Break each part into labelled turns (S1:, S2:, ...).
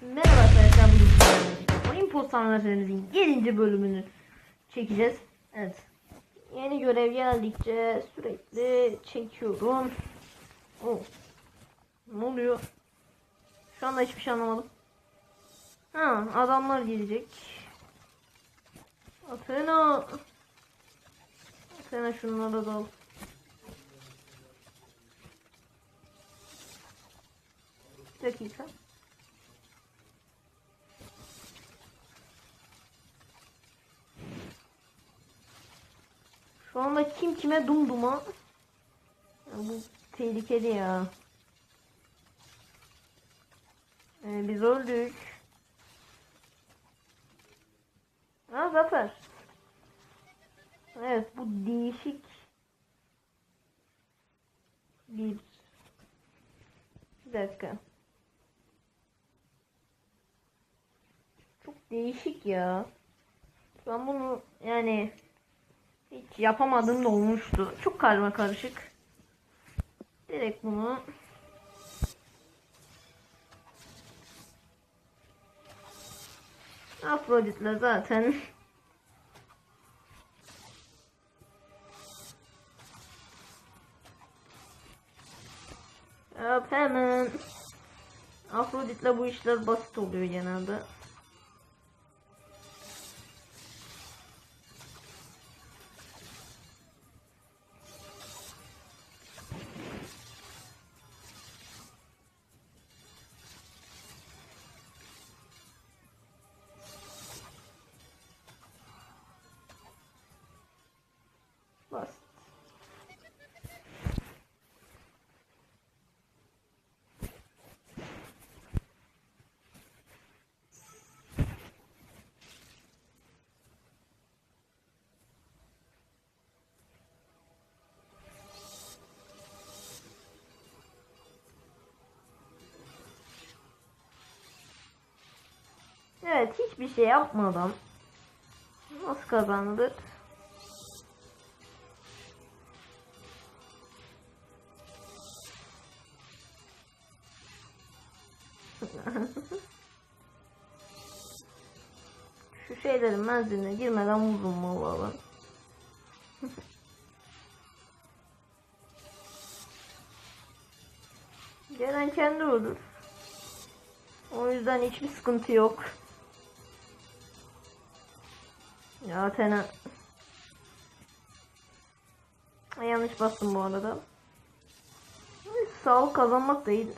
S1: Merhaba arkadaşlar bugün sizlerle Olympus Sanatörümüzün 7. bölümünü çekeceğiz. Evet. Yeni görev geldikçe sürekli çekiyorum. Oh. Ne oluyor? Şu anda hiçbir şey anlamadım. Ha, adamlar gelecek. Athena. Athena şunlara da al. Bir dakika. Kim kime dumduma. Ya bu tehlikeli ya. Ee, biz öldük. Ha Zafer. Evet bu değişik bir bir dakika. Çok değişik ya. Ben bunu yani hiç yapamadığım da olmuştu. Çok karma karışık. Direkt bunu Afrodit'le zaten Yap hemen Afrodit'le bu işler basit oluyor genelde. Evet hiçbir şey yapmadan nasıl kazandık? Şu şeylerin menziline girmeden vururum vallahi ben. Gelen kendi ölür. O yüzden hiçbir sıkıntı yok. Ya. Ay, Yanlış bastım bu arada. Sağlık kazanmak da iyidir.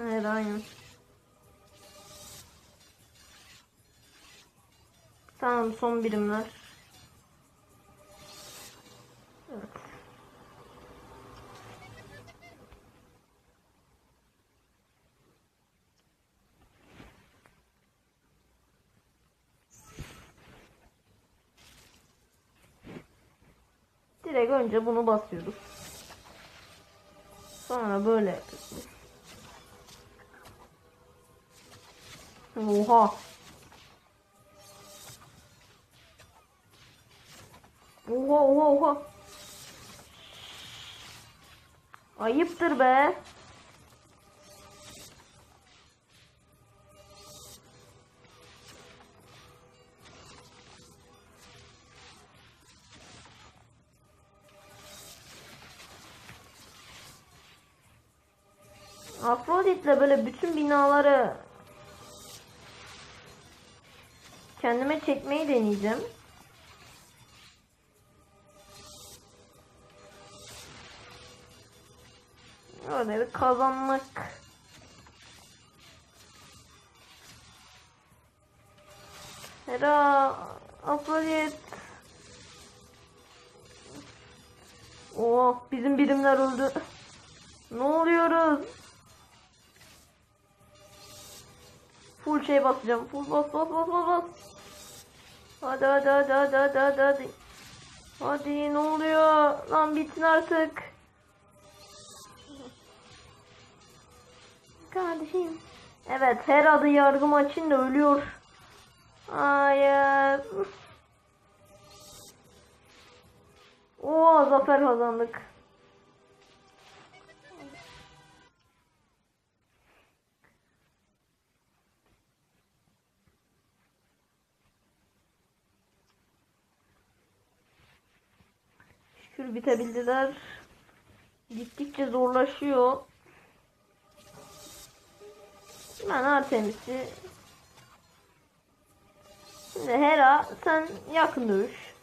S1: Evet aynen. Tamam son birimler. Direkt önce bunu basıyoruz. Sonra böyle yapıyoruz. Oha. Oha oha oha. Ayıptır be. Böyle bütün binaları kendime çekmeyi deneyeceğim. Öyle bir kazanmak. Hera, Afrodit. Oh, bizim birimler öldü. Ne oluyoruz? Full şey basacağım. Full bas bas bas bas bas. Hadi hadi hadi hadi hadi hadi hadi. Hadi ne oluyor? Lan bitsin artık. Kardeşim. Evet her adı yargı maçında ölüyor. Hayır. Aa zafer kazandık. Şükür bitebildiler. Gittikçe zorlaşıyor. Ben Artemis'i Şimdi Hera sen yakın dövüş.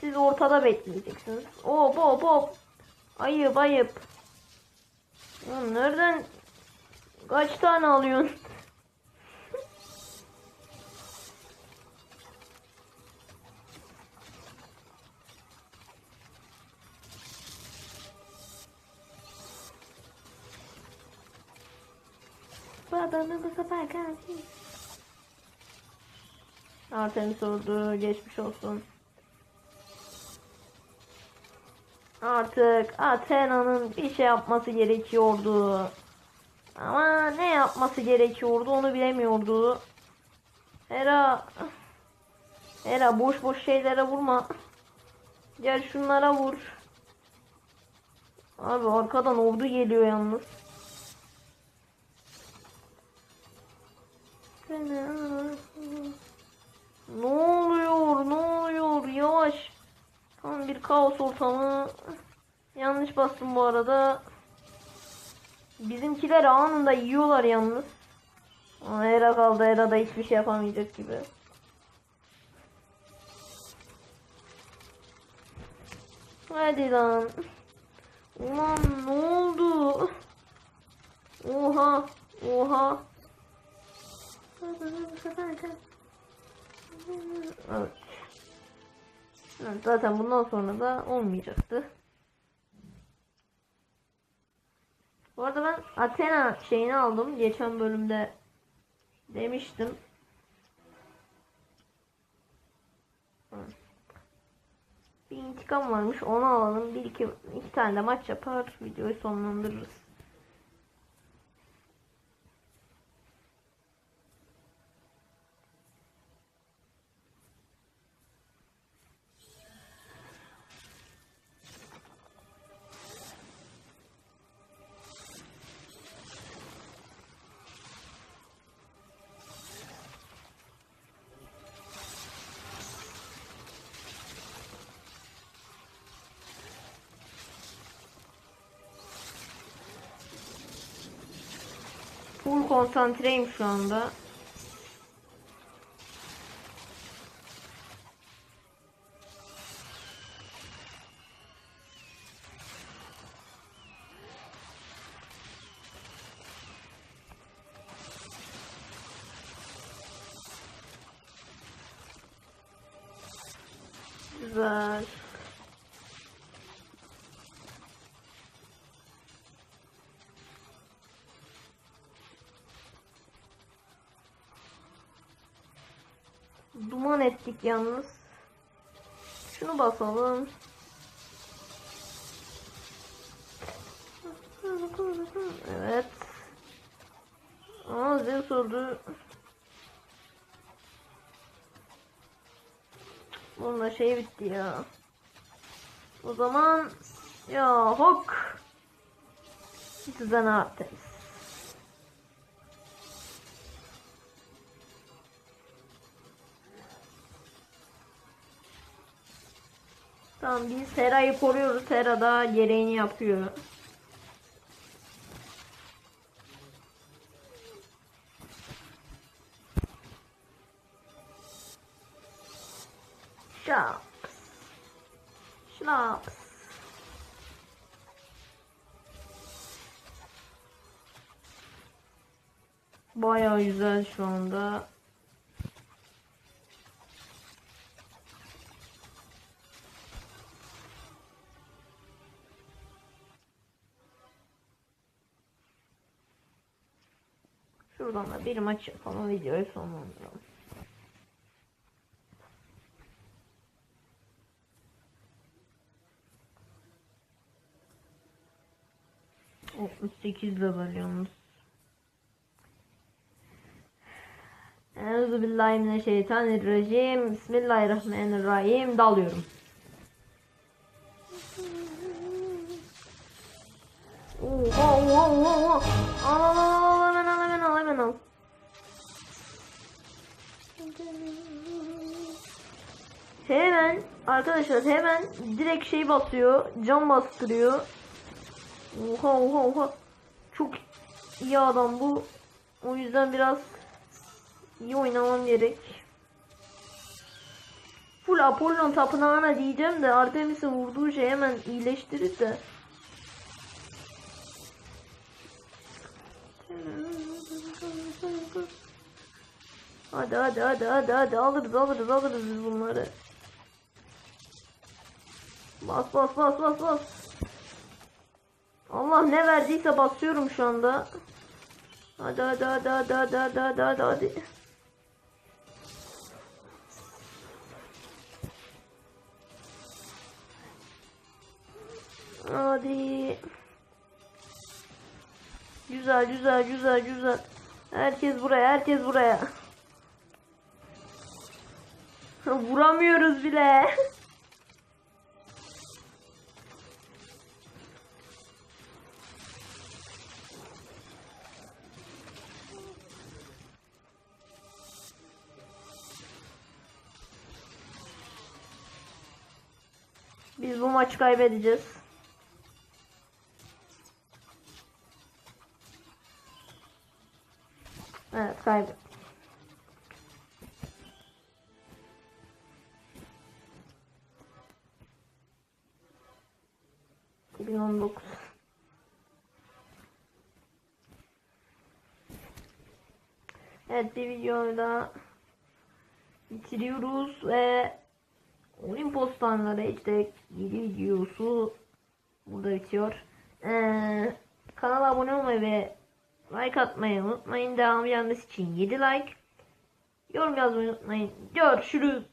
S1: Siz ortada bekleyeceksiniz. Hop hop hop. Ayıp ayıp. Nereden kaç tane alıyorsun? Bu sefer kalsın. Artemis oldu. Geçmiş olsun. Artık Athena'nın bir şey yapması gerekiyordu. Ama ne yapması gerekiyordu onu bilemiyordu. Hera Hera boş boş şeylere vurma. Gel şunlara vur. Abi arkadan ordu geliyor yalnız. Ne oluyor? Ne oluyor? Yavaş. Tam bir kaos ortamı. Yanlış bastım bu arada. Bizimkiler anında yiyorlar yalnız. Ama Era kaldı. Era da hiçbir şey yapamayacak gibi. Hadi lan. Ulan ne oldu? Oha. Oha. Evet. Zaten bundan sonra da olmayacaktı. Bu arada ben Athena şeyini aldım. Geçen bölümde demiştim. Bir intikam varmış. Onu alalım. Bir iki, iki tane de maç yapar. Videoyu sonlandırırız. Full konsantreyim şu anda. Güzel. Duman ettik yalnız. Şunu basalım. Evet. Aa Zeus oldu. Bununla şey bitti ya. O zaman ya hok. Size ne yaptınız? Tamam biz Hera'yı koruyoruz. Hera da gereğini yapıyor. Şaps. Şlaps. Baya güzel şu anda. Şuradan da bir maç yapalım videoyu sonlandıralım. Sekiz level yalnız. Euzubillahimineşşeytanirracim. Bismillahirrahmanirrahim. Dalıyorum. Oha oha oha oha. Al al al al hemen al hemen al hemen al. Hemen arkadaşlar hemen direkt şey basıyor. Cam bastırıyor. Oha oha oha. Çok iyi adam bu. O yüzden biraz iyi oynamam gerek. Full Apollon tapınağına diyeceğim de Artemis'in vurduğu şey hemen iyileştirir de. Hadi hadi hadi hadi hadi alırız alırız alırız biz bunları. Bas bas bas bas bas. Allah ne verdiyse basıyorum şu anda. Hadi hadi hadi hadi hadi hadi hadi hadi hadi. Hadi. Güzel güzel güzel güzel. Herkes buraya herkes buraya. Vuramıyoruz bile. Biz bu maçı kaybedeceğiz. Evet kaybet. Evet bir videoyu daha bitiriyoruz ve Olimpos Tanrıları işte 7 videosu burada bitiyor. Ee, kanala abone olmayı ve like atmayı unutmayın. Devam gelmesi için 7 like. Yorum yazmayı unutmayın. Görüşürüz.